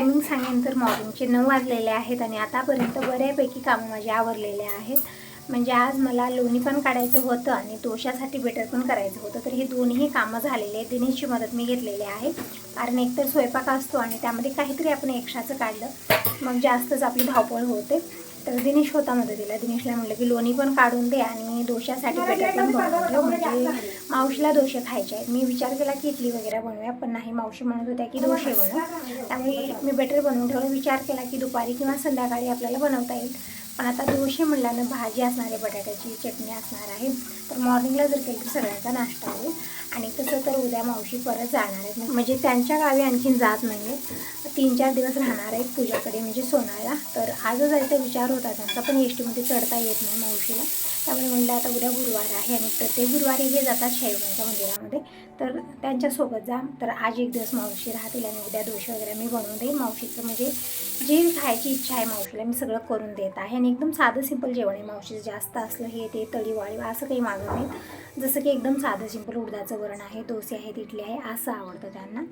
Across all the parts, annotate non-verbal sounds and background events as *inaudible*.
Timing सांगेन तर मॉर्निंगचे नऊ वाजलेले आहेत आणि आतापर्यंत बऱ्यापैकी कामं माझे आवरलेले आहेत. म्हणजे आज मला लोणी पण काढायचं होतं आणि दोशासाठी बेटर पण करायचं होतं. तर हे दोन्ही कामं झालेले आहेत. दिनेशची मदत मी घेतलेली आहे. कारण एकतर स्वयंपाक असतो आणि त्यामध्ये काहीतरी आपण एक्स्ट्राचं काढलं मग जास्तच आपली धावपळ होते. तर दिनेश होता मदतीला. दिनेशला म्हटलं की लोणी पण काढून दे आणि दोशासाठी बेटर पण बनवून ठेव म्हणजे मावशीला दोशे खायचे आहेत. मी विचार केला की इडली वगैरे बनवूया पण नाही. मावशी म्हणत होत्या की दोशे बनव. त्यामुळे मी बेटर बनवून ठेवलं. विचार केला की दुपारी किंवा संध्याकाळी आपल्याला बनवता येईल. पण आता दोशे म्हणल्यानं भाजी असणार आहे बटाट्याची चटणी असणार आहे. तर मॉर्निंगला जर केलं तर सगळ्यांचा नाश्ता होईल आणि तसं तर उद्या मावशी परत जाणार आहेत. म्हणजे त्यांच्या गावी आणखीन जात नाही आहेत तीन चार दिवस राहणार आहेत पूजाकडे म्हणजे सोनायला. तर आजच जायचा विचार होता त्यांचा पण एस टीमध्ये चढता येत नाही मावशीला. त्यामुळे म्हणलं आता उद्या गुरुवार आहे आणि प्रत्येक गुरुवारी हे जातात शाईबांच्या मंदिरामध्ये. तर त्यांच्यासोबत जा. तर आज एक दिवस मावशी राहतील आणि उद्या दोषे वगैरे मी बनवून देईन मावशीचं. म्हणजे जे खायची इच्छा आहे मावशीला मी सगळं करून देत आहे. आणि एकदम साधं सिंपल जेवण आहे. मावशीचं जास्त असलं हे ते तळीवाळी असं काही मागत नाहीत जसं की एकदम साधं सिंपल उडदाचं वरण आहे डोसे आहेत इडली आहे असं आवडतं त्यांना.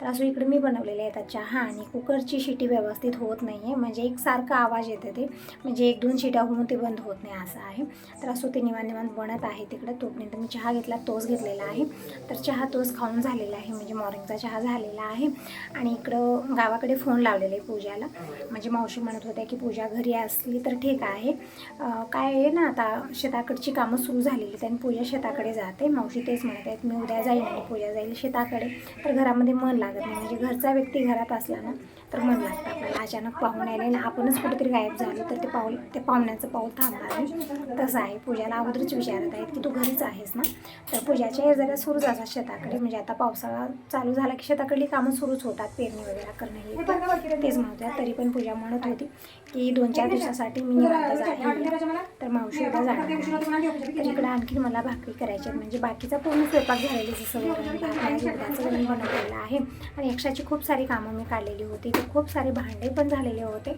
तर असं इकडे मी बनवलेले आहेत चहा आणि कुकरची शिटी व्यवस्थित होत नाही आहे म्हणजे एक सारखा आवाज येते ते. म्हणजे एक दोन शिट्या होऊन ते बंद होत नाही असं आहे. तर असं ते निवान निवांत बनत आहे तिकडं. तोपर्यंत मी चहा घेतला तोच घेतलेला आहे. तर चहा तोच खाऊन झालेला आहे. म्हणजे मॉर्निंगचा चहा झालेला आहे. आणि इकडं गावाकडे फोन लावलेला आहे पूजाला. म्हणजे मावशी म्हणत होत्या की पूजा घरी असली तर ठीक आहे. काय आहे ना आता शेताकडची कामं सुरू झालेली आणि पूजा शेताकडे जाते. मावशी तेच म्हणत आहेत मी उद्या जाईल आणि पूजा जाईल शेताकडे. तर घरामध्ये मन लागत नाही. म्हणजे घरचा व्यक्ती घरात असला ना तर मन लागतं आपल्याला अचानक पाहुणे आले ना आपणच कुठेतरी गायब झालो तर ते पाऊल ते पाहुण्याचं पाऊल थांबणार नाही तसं आहे पूजाला अगोदरच विचारत आहेत की तू घरीच आहेस ना? तर पूजाच्या हे जरा सुरूच असतात शेताकडे म्हणजे आता पावसाळा चालू झाला की शेताकडली कामं सुरूच होतात पेरणी वगैरे करणं हे तेच म्हणत तरी पण पूजा म्हणत होती की दोन चार दिवसासाठी मी निवांत जाईल तर मावशी उद्या जाणार इकडे इकडं आणखी मला भाकरी करायची आहेत म्हणजे बाकीचा पूर्ण स्वयंपाक झालेली जसं वरण उद्याचं बनवलेलं आहे. आणि एक्स्ट्राची खूप सारी कामं मी काढलेली होती. ते खूप सारे भांडे पण झालेले होते.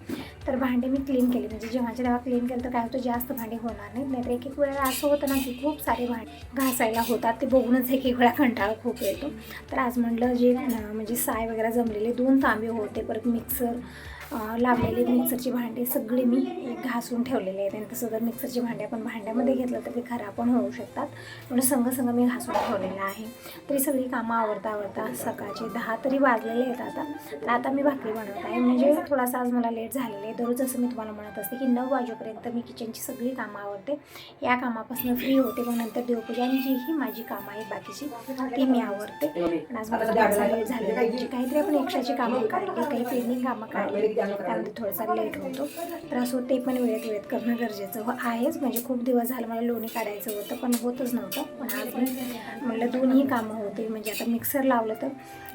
तर भांडे मी क्लीन केले. म्हणजे जेव्हाच्या तेव्हा क्लीन केलं तर काय होतं जास्त भांडे होणार नाहीत. नाहीतर एक एक वेळेला असं होतं ना की खूप सारे भांडे घासायला होतात. ते बघूनच एक एक वेळा कंटाळा खूप येतो. तर आज म्हटलं जे म्हणजे साय वगैरे जमलेले दोन तांबे होते. परत मिक्सर लावलेले मिक्सरची भांडे सगळे मी घासून ठेवलेले आहेत आणि तसं जर मिक्सरची भांडे आपण भांड्यामध्ये घेतलं तर ते खराब पण होऊ शकतात. म्हणून संघ मी घासून ठेवलेलं आहे. तरी सगळी कामं आवडता आवडता सकाळचे दहा तरी वाजलेले आहेत आता. तर आता मी भाकरी बनवत आहे. म्हणजे थोडासा आज मला लेट झालेलं आहे. दररोज असं मी तुम्हाला म्हणत असते की नऊ वाजेपर्यंत मी किचनची सगळी कामं आवडते या कामापासून फ्री होते मग नंतर देवपूजा आणि जी ही माझी कामं आहेत बाकीची. ती मी आवडते पण आज मला लेट झालेली म्हणजे काहीतरी आपण एक्स्ट्राची कामं काढली काही पेंडिंग कामं काढली. त्यामध्ये थोडासा लेट होतो. तर असं ते पण वेळेत वेळेत करणं गरजेचं. हो आहेच. म्हणजे खूप दिवस झालं मला लोणी काढायचं होतं पण होतच नव्हतं. पण आज म्हटलं दोन्ही कामं होते म्हणजे आता मिक्सर लावलं तर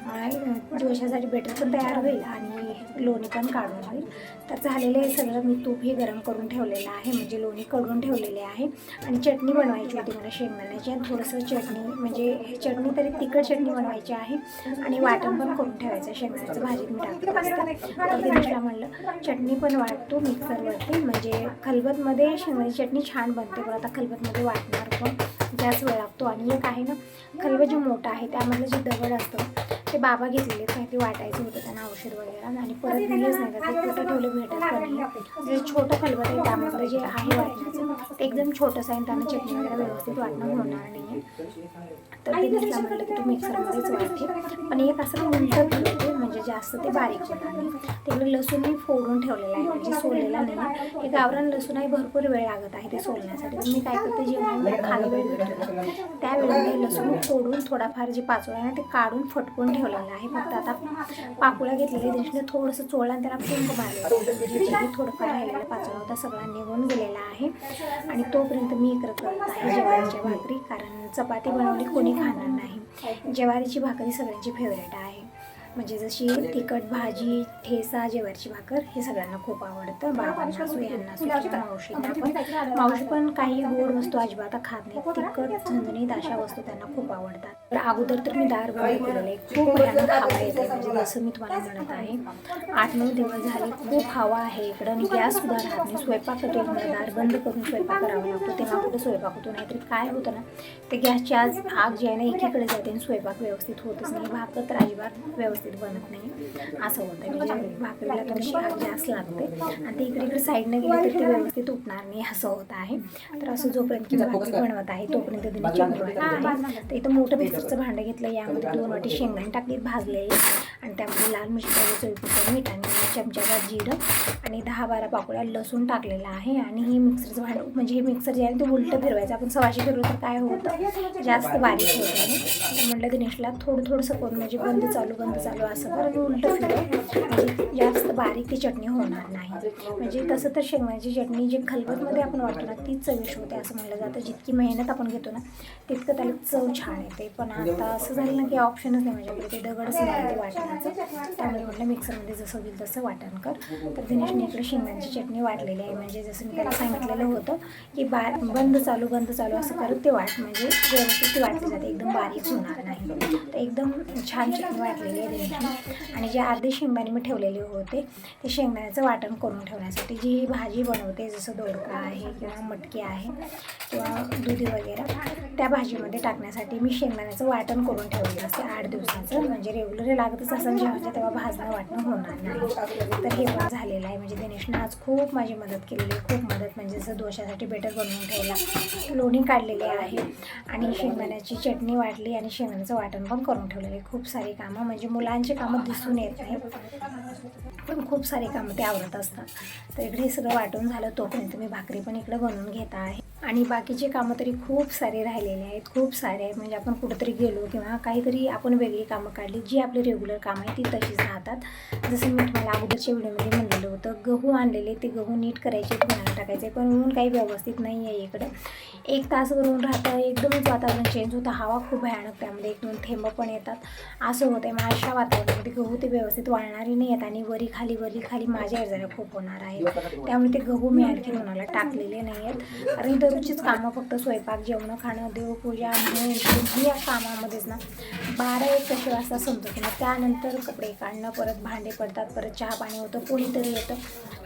अं, दोशासाठी बेटर पण तयार होईल आणि लोणी पण काढून होईल तर झालेलं आहे सगळं. मी तूपही गरम करून ठेवलेलं आहे. म्हणजे लोणी करून ठेवलेले आहे. आणि चटणी बनवायची होती मला शेंगदाण्याची. आणि थोडंसं चटणी म्हणजे चटणी तरी तिखट चटणी बनवायची आहे. आणि वाटण पण करून ठेवायचं शेंगदाण्याचं भाजीत मी टाकतो असते म्हणलं चटणी पण वाटतो मिक्सरवरती म्हणजे खलबतमध्ये शेंगदाण्याची चटणी छान बनते पण आता खलबतमध्ये वाटणार पण जास्त वेळ लागतो. आणि एक आहे ना खलबत जो मोठा आहे त्यामधलं जे दगड असतं ते बाबा घेतलेले काहीतरी वाटायचं होतं त्यांना औषध वगैरे. आणि परत दिलेच नाही तर ते कुठं ठेवलं भेटत नाही. जे छोटं खलबत आहे त्यामधलं जे आहे वाटण्याचं ते एकदम छोटंसं आहे आणि त्यांना चटणी वगैरे व्यवस्थित वाटणं होणार नाही. तर ते दिसला म्हटलं की तू मिक्सरमध्येच वाटते पण एक असं उलटं ठेवते म्हणजे जास्त ते बारीक होणार नाही. तेवढं लसूण मी फोडून ठेवलेलं आहे म्हणजे सोललेला नाही. हे गावरान लसूण आहे भरपूर वेळ लागत आहे ते सोलण्यासाठी. मी काय करते जेव्हा खाली वेळ भेटतो ना त्यावेळी मी लसूण फोडून थोडाफार जे पाचोळा आहे ना ते काढून फटकून ठेवलेलं आहे. फक्त आता पाकुळा घेतलेल्या दिवशीने थोडंसं चोळलं आणि त्याला फुंक मारलं थोडंफार राहिलेला पाचोळा होता सगळा निघून गेलेला आहे. आणि तोपर्यंत मी इकडं करत आहे ज्वारीच्या भाकरी कारण चपाती बनवली कोणी खाणार नाही. ज्वारीची भाकरी सगळ्यांची फेवरेट आहे. म्हणजे जशी तिखट भाजी ठेसा जेवारची भाकर हे सगळ्यांना खूप आवडतं. बाबांना असो यांना असो मावशींना पण. मावशी पण काही गोड वस्तू अजिबात खात नाही तिखट झणझणीत अशा वस्तू त्यांना खूप आवडतात. तर अगोदर तर मी दार बंद केलेले खूप भयानक हवा येते म्हणजे जसं मी तुम्हाला म्हणत आहे आठ नऊ दिवस झाले खूप हवा आहे इकडं आणि गॅस सुद्धा राहत नाही. स्वयंपाक होतो मला दार बंद करून स्वयंपाक करावा लागतो. तेव्हा कुठं स्वयंपाक होतो? नाहीतरी काय होतं ना? ते गॅसची आज आग जी आहे ना एकीकडे जाते आणि स्वयंपाक व्यवस्थित होतच नाही. भाकर तर अजिबात व्यवस्थित व्यवस्थित बनत नाही. असं होतं. म्हणजे भाकरीला थोडीशी जास्त लागते. आणि ते इकडे इकडे साईडनं गेली तर ते व्यवस्थित उठणार नाही असं होत आहे. तर असं जोपर्यंत मी भाकरी बनवत आहे तोपर्यंत तिने वाटते तर इथं मोठं मिक्सरचं भांडं घेतलं यामध्ये दोन वाटी शेंगदाणे टाकली भाजलेले आणि त्यामध्ये लाल मिरची पाहिजे चवीपुरतं मीठ आणि चमच्याभर जिरं आणि दहा बारा पाकळ्या लसूण टाकलेला आहे. आणि हे मिक्सरचं भांडं म्हणजे हे मिक्सर जे आहे ते उलटं फिरवायचं. आपण सवाशी फिरवलं तर काय होतं? जास्त बारीक होत आहे म्हटलं दिनेशला थोडं थोडंसं करून म्हणजे बंद चालू बंद चालू असं करून उलटं फिरव. म्हणजे जास्त बारीक ती चटणी होणार नाही. म्हणजे तसं तर शेंगण्याची चटणी जी खलबतमध्ये आपण वाटतो ना तीच चविष्ट होते असं म्हणलं जातं. जितकी मेहनत आपण घेतो ना तितकं त्याला चव छान येते. पण आता असं झालं ना की ऑप्शनच नाही माझ्याकडे. ते दगडच नाही ते वाटण्याचं त्यामुळे म्हटलं मिक्सरमध्ये जसं होईल तसं वाटण कर. तर दिनेशने इकडे शेंगदाण्याची चटणी वाटलेली आहे. म्हणजे जसं मी त्याला सांगितलेलं होतं की बा बंद चालू बंद चालू असं करत ते वाट म्हणजे व्यवस्थित वाटली जाते. एकदम बारीक होणार नाही. तर एकदम छान चटणी वाटलेली आहे दिनेशने. आणि जे अर्धे शेंगदाणे मी ठेवलेले होते ते शेंगदाण्याचं वाटण करून ठेवण्यासाठी जी भाजी बनवते जसं दोडका आहे किंवा मटकी आहे किंवा दुधी वगैरे त्या भाजीमध्ये टाकण्यासाठी मी शेंगदाण्याचं वाटण करून ठेवलेलं असते आठ दिवसाचं. म्हणजे रेग्युलर लागतच असं जेव्हा तेव्हा भाजणं वाटणं होणार नाही. तर हे पण झालेलं आहे. म्हणजे दिनेशनं आज खूप माझी मदत केलेली आहे. खूप मदत म्हणजे जसं दोशासाठी बेटर बनवून ठेवला लोणी काढलेली आहे. आणि शेंगदाण्याची चटणी वाटली आणि शेंगदाण्याचं वाटण पण करून ठेवलेलं आहे. खूप सारी कामं म्हणजे मुलांची कामं दिसून येत आहेत. पण खूप सारी कामं ते आवडत असतात. तर इकडे हे सगळं वाटून झालं तोपर्यंत मी भाकरी पण इकडं बनवून घेता आहे. आणि बाकीचे कामं तरी खूप सारे राहिलेले आहेत. खूप सारे आहेत. म्हणजे आपण कुठंतरी गेलो किंवा काहीतरी आपण वेगळी कामं काढली जी आपली रेग्युलर कामं आहे ती तशीच राहतात. जसं मी तुम्हाला अगोदरच्या व्हिडिओमध्ये म्हणलेलं होतं गहू आणलेले ते गहू नीट करायचे धुण्याला टाकायचे पण ऊन काही व्यवस्थित नाही आहे इकडे. एक तासभर ऊन राहतं एकदमच वातावरण चेंज होतं हवा खूप भयानक त्यामध्ये एक दोन थेंब पण येतात. असं होतं आहे मग अशा वातावरणामध्ये गहू ते व्यवस्थित वाळणारे नाही आहेत आणि वरी खाली वरी खाली माझ्या जरा खूप होणार आहे. त्यामुळे ते गहू मी आणखी उन्हाला टाकलेले नाही आहेत. कारण दररोजचीच कामं फक्त स्वयंपाक जेवणं खाणं देवपूजा आणि या कामामध्येच ना बारा एक कसे वाजता समजत ना त्यानंतर कपडे काढणं परत भांडे पडतात परत चहा पाणी होतं कोणीतरी येतं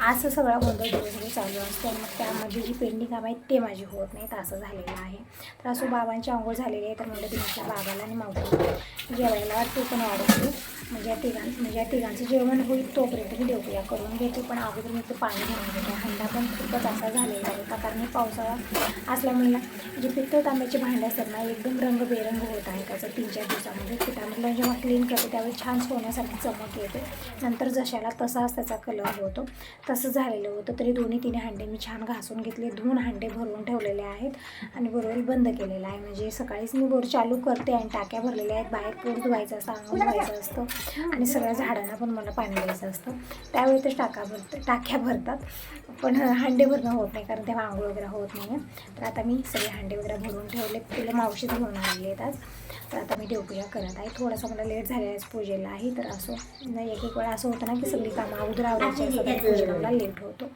असं सगळा गोंधळ दिवसभर चालू असतो मग त्यामध्ये जी पेंडिंग कामं आहेत ते माझी होत नाहीत असं झालेलं आहे. तर असं बाबांची आंघोळ झालेली आहे तर म्हणलं दिवसा बाबाला आणि मावशीला जेवायला ते पण वाढवते म्हणजे या तिघां म्हणजे या तिघांचं जेवण होईल तोपर्यंत मी देवपूजा करून घेते पण अगोदर मी ते पाणी घेऊन घेते हंडा पण खूपच असा झालेला होता कारण हे पावसाळा असल्यामुळे जे पित्त तांब्याचे भांडे असतात ना एकदम रंगबेरंग होत आहे त्याचं तीन चार दिवसामध्ये. पिठामधलं जेव्हा क्लीन करते त्यावेळी छान सोन्यासारखी चमक येते. नंतर जशाला तसाच त्याचा कलर होतो. तसं झालेलं होतं तरी दोन्ही तिन्ही हांडे मी छान घासून घेतले. धुवून हांडे भरून ठेवलेले आहेत आणि बरोबर बंद केलेलं आहे. म्हणजे सकाळीच मी बोर चालू करते आणि टाक्या भरलेल्या आहेत. बाहेर पोट धुवायचं असतं अंगण धुवायचं असतं आणि सगळ्या झाडांना पण मला पाणी द्यायचं असतं. त्यावेळी तर टाका भरत टाक्या भरतात. पण हांडे भरणं होत नाही कारण तेव्हा आंघोळ वगैरे होत नाही आहे तर आता मी सगळे हांडे वगैरे भरून ठेवले. तिला मावशी घेऊन आणले आहेत आज. तर आता मी देवपूजा करत आहे. थोडासा मला लेट झालेला आहे पूजेला. आहे तर असं नाही एक एक वेळा असं होतं ना की सगळी कामं अगोदर आवडायची पूजेला मला लेट होतो.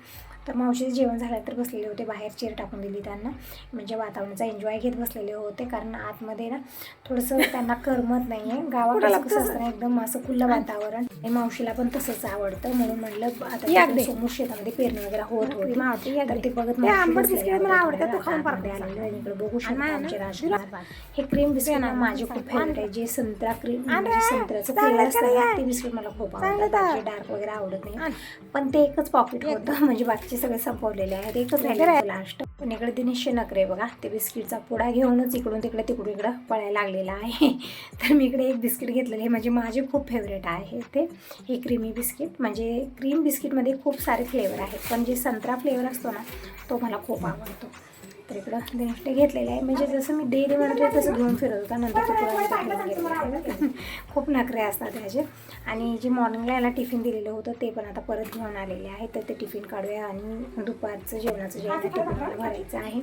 तर मावशीचे जेवण झालं तर बसलेले होते बाहेर चेअर टाकून दिली त्यांना. म्हणजे वातावरणाचा एन्जॉय घेत बसलेले होते कारण आतमध्ये ना थोडंसं त्यांना करमत नाही आहे गावाकडे कसं असतं एकदम असं खुलं वातावरण. आणि मावशीला पण तसंच आवडतं. म्हणून म्हणलं आता समोर शेतामध्ये पेरणी वगैरे होत होती. तर ते बघत मला आवडतं इकडे बघू शकतो हे क्रीम बिस्किट ना माझे खूप फेवरेट आहे. जे संत्रा क्रीम म्हणजे संत्र्याचं फ्लेवर असतं ते बिस्किट मला खूप आवडतं डार्क वगैरे आवडत नाही. पण ते एकच पॉकेट होतं. *laughs* म्हणजे बाकीचे सगळे संपवलेले आहेत. एकच राहिले. लास्ट पण इकडे दिनेशचे नखरे बघा. ते बिस्किटचा पुडा घेऊनच इकडून तिकडे तिकडून इकडं पळायला लागलेला आहे. *laughs* तर मी इकडे एक बिस्किट घेतलेलं आहे. म्हणजे माझे खूप फेवरेट आहे ते. हे क्रीमी बिस्किट म्हणजे क्रीम बिस्किटमध्ये खूप सारे फ्लेवर आहेत. पण जे संत्रा फ्लेवर असतो ना तो मला खूप आवडतो. तर इकडं दिनेशने घेतलेलं आहे. म्हणजे जसं मी डेली म्हणतो तसं घेऊन फिरत होता. नंतर *laughs* खूप नखरे असतात त्याचे आणि जे मॉर्निंगला याला टिफिन दिलेलं होतं ते पण आता परत घेऊन आलेले आहे. तर ते टिफिन काढूया आणि दुपारचं जेवणाचं जे आहे ते टिफिन भरायचं आहे.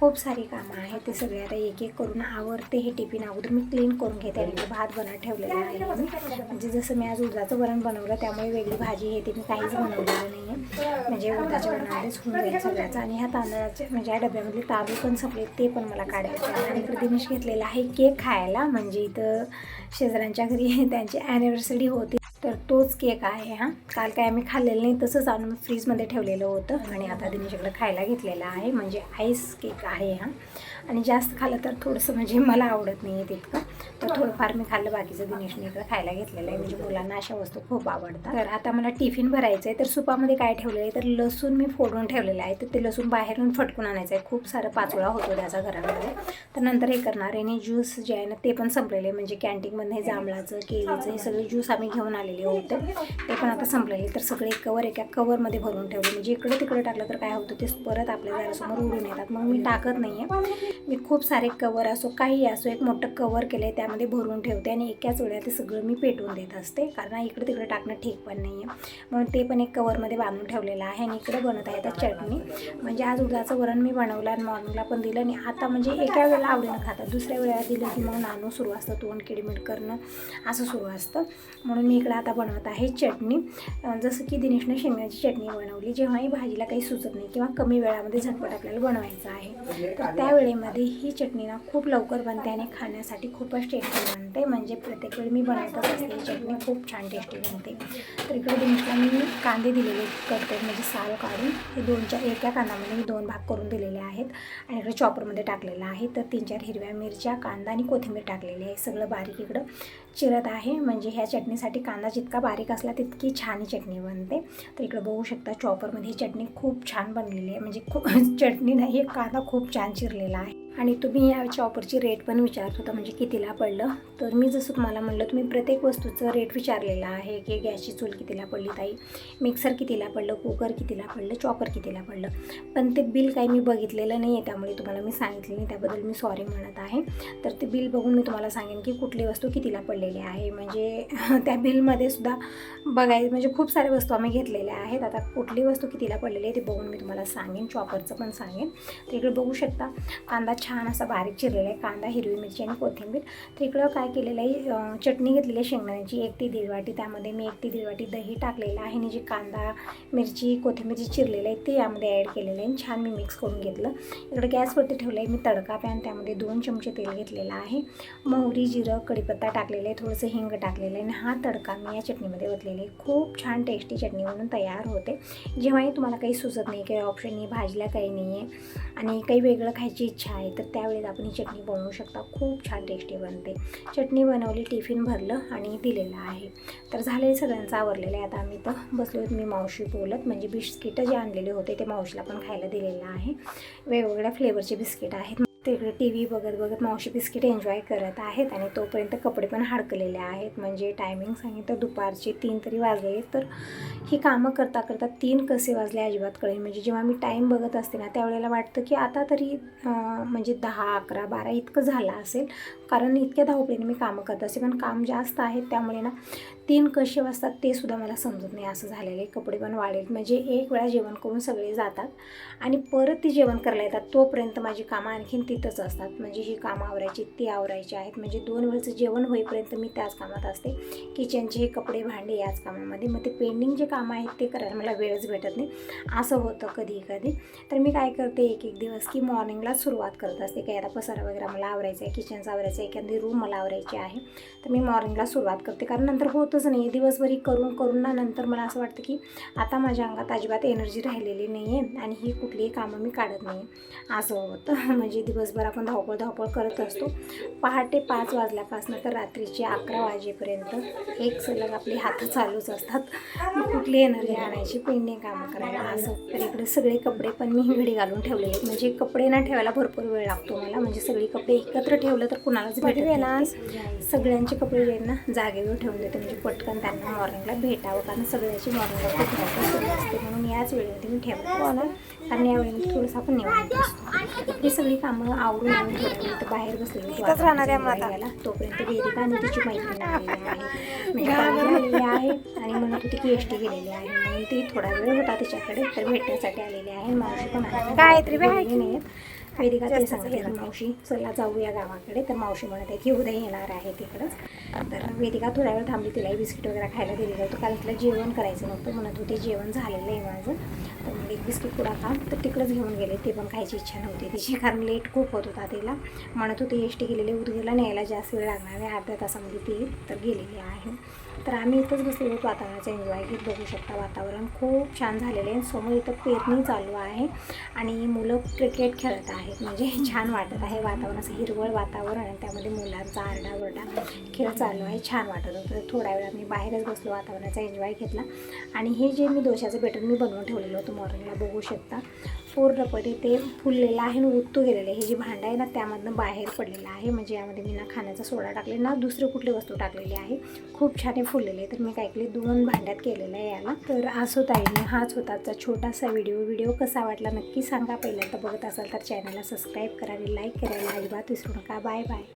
खूप सारी कामं आहेत ते सगळे. आता एक एक करून आवडते हे टिफिन अगोदर मी क्लीन करून घेते आणि भात बनत ठेवलेला आहे म्हणजे जसं मी आज उडदाचं वरण बनवलं त्यामुळे वेगळी भाजी हे ते मी काहीच बनवलेलं नाही आहे म्हणजे उडदाच्या वरणामध्येच होऊन जाईल सगळ्याचं. आणि ह्या तांदळाच्या म्हणजे डब्यामध्ये डब्यामधले तांदूळ पण संपले ते पण मला काढायचे आणि इकडे दिनेश घेतलेला आहे केक खायला. म्हणजे इथं शेजाऱ्यांच्या घरी *laughs* त्यांची ॲनिव्हर्सरी होती. तर तोच केक आहे हा. काल काय आम्ही खाल्लेलं नाही तसंच आणून फ्रीजमध्ये ठेवलेलं होतं. आणि आता दिनेशकडे खायला घेतलेला आहे. म्हणजे आईस केक आहे हा. आणि जास्त खाल्लं तर थोडंसं म्हणजे मला आवडत नाही आहे तितकं. तर थोडंफार मी खाल्लं बाकीचं दिनेशने इकडं खायला घेतलेलं आहे. म्हणजे मुलांना अशा वस्तू खूप आवडतात. तर आता मला टिफिन भरायचं आहे तर सुपामध्ये काय ठेवलेलं आहे? तर लसूण मी फोडून ठेवलेलं आहे. तर ते लसूण बाहेरून फटकून आणायचं आहे. खूप सारं पाचोळा होतो त्याचा घरामध्ये. तर नंतर हे करणार आहे. आणि ज्यूस जे आहे ना ते पण संपलेले आहे. म्हणजे कॅन्टीनमधनं हे जांभळाचं केळीचं हे सगळे ज्यूस आम्ही घेऊन आलेले होते. ते पण आता संपलेले. तर सगळे कवर एका कवरमध्ये भरून ठेवले. म्हणजे इकडं तिकडं टाकलं तर काय होतं? ते परत आपल्या घरासमोर उडून येतात. मग मी टाकत नाही आहे मी खूप सारे कवर असो काही असो एक मोठं कवर केलं आहे त्यामध्ये भरून ठेवते आणि एकाच वेळेला ते सगळं मी पेटवून देत असते. कारण इकडे तिकडे टाकणं ठीक पण नाही आहे म्हणून ते पण एक कवरमध्ये बांधून ठेवलेलं आहे आणि इकडे बनत आहे आता चटणी. म्हणजे आज उद्याचं वरण मी बनवलं आणि मॉर्निंगला पण दिलं आणि आता म्हणजे एका वेळेला आवडीनं खातात. दुसऱ्या वेळेला दिलं की मग नाणू सुरू असतं तोंड किडमिड करणं असं सुरू असतं. म्हणून मी इकडे आता बनवत आहे चटणी. जसं की दिनेशनं शेंगाची चटणी बनवली. जेव्हाही भाजीला काही सुचत नाही किंवा कमी वेळामध्ये झटपट आपल्याला बनवायचं आहे तर त्यावेळेमध्ये वेळेमध्ये ही चटणी ना खूप लवकर बनते आणि खाण्यासाठी खूपच टेस्टी बनते. म्हणजे प्रत्येक वेळी मी बनवतच असते. ही चटणी खूप छान टेस्टी बनते. तर इकडे दिनेशला मी कांदे दिलेले करते. म्हणजे साल काढून हे दोन चार एका कांदामध्ये मी दोन भाग करून दिलेले आहेत. आणि इकडे चॉपरमध्ये टाकलेलं आहे. तर तीन चार हिरव्या मिरच्या कांदा आणि कोथिंबीर टाकलेली आहे. सगळं बारीक इकडं चिरत आहे. म्हणजे ह्या चटणीसाठी कांदा जितका बारीक असला तितकी छान ही चटणी बनते. तर इकडं बघू शकता चॉपरमध्ये ही चटणी खूप छान बनलेली आहे. म्हणजे खूप *laughs* चटणी नाही कांदा खूप छान चिरलेला आहे. आणि तुम्ही या चॉपरची रेट पण विचारत होता म्हणजे कितीला पडलं? तर मी जसं तुम्हाला म्हणलं तुम्ही प्रत्येक वस्तूचं रेट विचारलेलं आहे की गॅसची चूल कितीला पडली ताई मिक्सर कितीला पडलं कुकर कितीला पडलं चॉपर कितीला पडलं. पण ते बिल काही मी बघितलेलं नाही आहे त्यामुळे तुम्हाला मी सांगितलं नाही त्याबद्दल मी सॉरी म्हणत आहे. तर ते बिल बघून मी तुम्हाला सांगेन की कुठली वस्तू कितीला पडलेली आहे. म्हणजे *laughs* त्या बिलमध्ये सुद्धा बघाय म्हणजे खूप साऱ्या वस्तू आम्ही घेतलेल्या आहेत. आता कुठली वस्तू कितीला पडलेली आहे ते बघून मी तुम्हाला सांगेन चॉपरचं पण सांगेन. तर इकडे बघू शकता कांदा छान असा बारीक चिरलेला आहे कांदा हिरवी मिरची आणि कोथिंबीर. तर इकडं काय केलेलं आहे चटणी घेतलेली आहे शेंगदाण्याची एक ती दीड वाटी. त्यामध्ये मी एक ती दीड वाटी दही टाकलेलं आहे आणि जी कांदा मिरची कोथिंबीर जी चिरलेलं आहे ते यामध्ये ॲड केलेलं आहे. आणि छान मी मिक्स करून घेतलं. इकडे गॅसवरती ठेवलं आहे मी तडका पॅन त्यामध्ये दोन चमचे तेल घेतलेलं आहे. मोहरी जिरं कढीपत्ता टाकलेलं आहे थोडंसं हिंग टाकलेलं आहे. आणि हा तडका मी या चटणीमध्ये ओतलेला आहे. खूप छान टेस्टी चटणी म्हणून तयार होते. जेव्हाही तुम्हाला काही सुचत नाही काही ऑप्शन नाही भाजीला काही नाही आहे आणि काही वेगळं खायची इच्छा आहे तर त्यावेळेस आपण ही चटणी बनवू शकता. खूप छान टेस्टी बनते. चटणी बनवली टिफिन भरलं आणि दिलेलं आहे. तर झाले सगळ्यांचं आवरलेलं आहे. आता आम्ही तर बसलो मी मावशी बोलत म्हणजे बिस्किटं जे आणलेले होते ते मावशीला पण खायला दिलेलं आहे. वेगवेगळ्या फ्लेवरचे बिस्किट आहेत. तिकडे टी व्ही बघत बघत मावशी बिस्किट एन्जॉय करत आहेत आणि तोपर्यंत कपडे पण हडकलेले आहेत. म्हणजे टायमिंग सांगितलं दुपारचे तीन तरी वाजले तर ही कामं करता करता तीन कसे वाजले अजिबात कळेल म्हणजे जेव्हा मी टाईम बघत असते ना त्यावेळेला वाटतं की आता तरी म्हणजे दहा अकरा बारा इतकं झालं असेल. कारण इतक्या धावपळीने मी कामं करत असते. पण काम जास्त आहेत त्यामुळे ना तीन कसे वाजतात ते सुद्धा मला समजत नाही. असं झालेलं आहे. कपडे पण वाढेल म्हणजे एक वेळा जेवण करून सगळे जातात आणि परत ती जेवण करायला येतात. तोपर्यंत माझी कामं आणखीन इथंच असतात. म्हणजे जी कामं आवरायची ती आवरायची आहेत. म्हणजे दोन वेळचं जेवण होईपर्यंत मी त्याच कामात असते. किचनचे हे कपडे भांडे याच कामामध्ये. मग ते पेंडिंग जे कामं आहेत ते करायला मला वेळच भेटत नाही. असं होतं कधी कधी. तर मी काय करते एक एक दिवस की मॉर्निंगलाच सुरुवात करत असते. काही आता पसारा वगैरे मला आवरायचं आहे किचनचा आवरायचं आहे एखादी रूम मला आवरायची आहे. तर मी मॉर्निंगला सुरुवात करते. कारण नंतर होतच नाही. दिवसभरी करून करून ना नंतर मला असं वाटतं की आता माझ्या अंगात अजिबात एनर्जी राहिलेली नाही आहे आणि ही कुठलीही कामं मी काढत नाही असं होतं. *laughs* म्हणजे दिवस दिवसभर आपण धावपळ धावपळ करत असतो. पहाटे पाच वाजल्यापासून तर रात्रीचे अकरा वाजेपर्यंत एक सलग आपले हात चालूच असतात. कुठली एनर्जी आणायची पेंडिंग कामं करायला असं. तर इकडे सगळे कपडे पण मी घडी घालून ठेवलेले. म्हणजे कपडे ना ठेवायला भरपूर वेळ लागतो मला. म्हणजे सगळे कपडे एकत्र ठेवलं तर कुणालाच ते. सगळ्यांचे कपडे जे ना जागेवर ठेवून देते. म्हणजे पटकन त्यांना मॉर्निंगला भेटावं कारण सगळ्याची मॉर्निंगला खूप असते. म्हणून याच वेळेमध्ये मी ठेवते मला कारण या वेळेमध्ये थोडंसं आपण निवांत असतो. ही सगळी कामं आवरून वेळ इथं बाहेर बसलेली तोपर्यंत वेदिका आणि तिची मैत्रीण आलेली आहे. *laughs* आहे आणि म्हणत होती की एस टी गेलेली आहे. म्हणून ती थोडा वेळ होता तिच्याकडे तर भेटण्यासाठी आलेली आहे. मावशी पण आहे. गायत्री नाही आहेत वेदिका ते सांगते की मावशी? चला जाऊया गावाकडे. तर मावशी म्हणत आहे की उद्या येणार आहे तिकडंच. तर वेदिका थोड्या वेळ थांबली तिलाही बिस्किट वगैरे खायला दिलेलं होतं कारण तिला जेवण करायचं नव्हतं. म्हणत होती जेवण झालेलं आहे माझं. तर मग एक बिस्किट पुडा खा. तर तिकडंच घेऊन गेले. ते पण खायची इच्छा नव्हती तिची कारण लेट खूप होत होता तिला. म्हणत होती एस टी गेलेली उदगीरला न्यायला जास्त वेळ लागणार आहे. अर्ध्या तासामध्ये ती तर गेलेली आहे. तर आम्ही इथंच बसलेलो आहोत वातावरणाचा एन्जॉय घेत बघू शकता वातावरण. खूप छान झालेलं आहे. समोर इथं पेरणी चालू आहे आणि मुलं क्रिकेट खेळत आहेत. म्हणजे *laughs* छान वाटत आहे वातावरण असं हिरवळ वातावरण आणि त्यामध्ये मुलांचा आरडाओरडा खेळ चालू आहे. छान वाटत होतं. थोड्या वेळा मी बाहेरच बसलो वातावरणाचा एन्जॉय घेतला. आणि हे जे मी दोशाचं बेटर मी बनवून ठेवलेलं होतं मॉर्निंगला बघू शकता. पूर्णपणे ते फुललेलं आहे आणि उत्तू गेलेलं आहे. हे जे भांडं आहे ना त्यामधनं बाहेर पडलेलं आहे. म्हणजे यामध्ये मी ना खाण्याचा सोडा टाकले ना दुसरी कुठली वस्तू टाकलेली आहे. खूप छान हे फुललेले आहे. तर मी काय केले दोन भांड्यात केलेलं आहे याला. तर असो ताईने हाच होता आजचा छोटासा व्हिडिओ. व्हिडिओ कसा वाटला नक्की सांगा. पहिल्यांदा बघत असाल तर चॅनलला सबस्क्राईब करा आणि लाईक करायला अजिबात विसरू नका. Bye bye.